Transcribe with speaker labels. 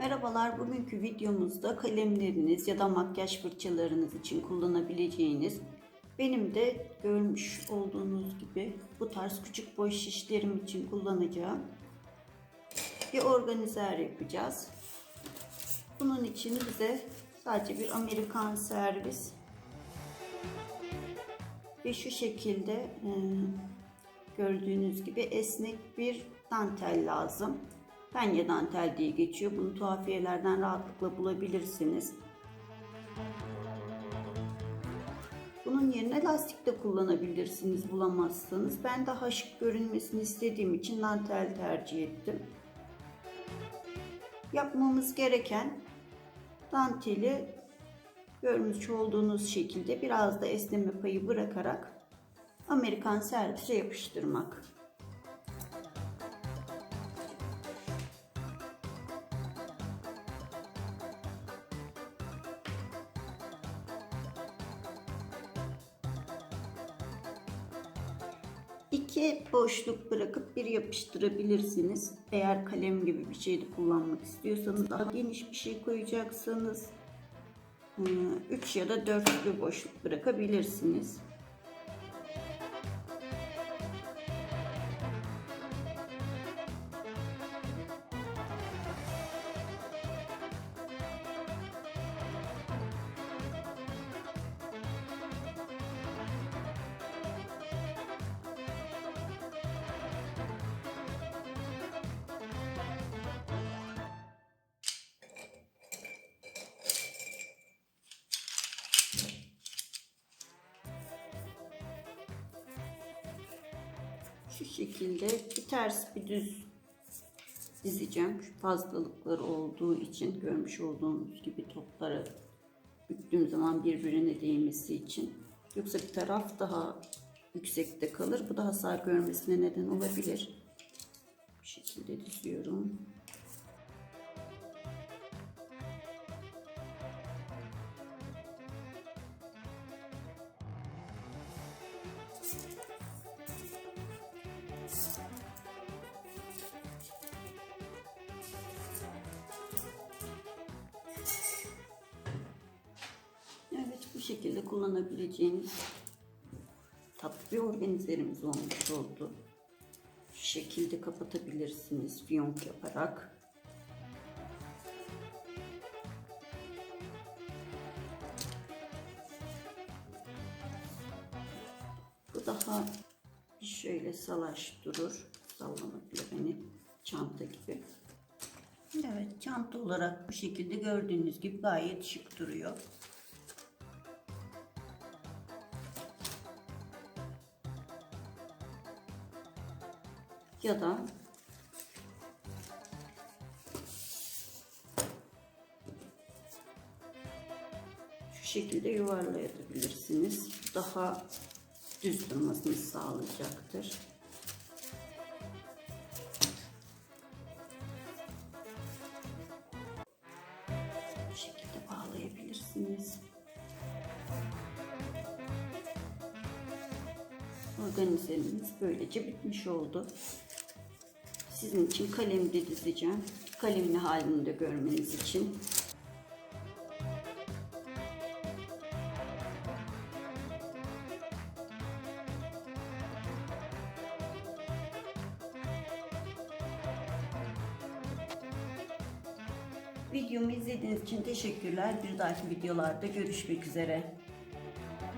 Speaker 1: Merhabalar, bugünkü videomuzda kalemleriniz ya da makyaj fırçalarınız için kullanabileceğiniz benim de görmüş olduğunuz gibi bu tarz küçük boy şişlerim için kullanacağım bir organizer yapacağız. Bunun için bize sadece bir Amerikan servis ve şu şekilde gördüğünüz gibi esnek bir dantel lazım. Penye dantel diye geçiyor. Bunu tuhafiyelerden rahatlıkla bulabilirsiniz. Bunun yerine lastik de kullanabilirsiniz bulamazsanız. Ben daha şık görünmesini istediğim için dantel tercih ettim. Yapmamız gereken danteli görmüş olduğunuz şekilde biraz da esneme payı bırakarak Amerikan servise yapıştırmak. İki boşluk bırakıp bir yapıştırabilirsiniz. Eğer kalem gibi bir şey de kullanmak istiyorsanız daha geniş bir şey koyacaksanız 3 ya da 4'lü boşluk bırakabilirsiniz. Şu şekilde bir ters bir düz dizeceğim. Şu fazlalıkları olduğu için görmüş olduğunuz gibi topları büktüğüm zaman birbirine değmesi için. Yoksa bir taraf daha yüksekte kalır. Bu da hasar görmesine neden olabilir. Bu şekilde diziyorum. Şekilde kullanabileceğiniz tatlı bir organizerimiz olmuş oldu. Şu şekilde kapatabilirsiniz fiyonk yaparak. Bu daha şöyle salaş durur. Sallamak hani çanta gibi. Evet çanta olarak bu şekilde gördüğünüz gibi gayet şık duruyor. Ya da şu şekilde yuvarlayabilirsiniz. Daha düz durmasını sağlayacaktır. Bu şekilde bağlayabilirsiniz. Organizemiz böylece bitmiş oldu. Sizin için kalemde dizeceğim. Kalemli halini de görmeniz için. Videomu izlediğiniz için teşekkürler. Bir dahaki videolarda görüşmek üzere.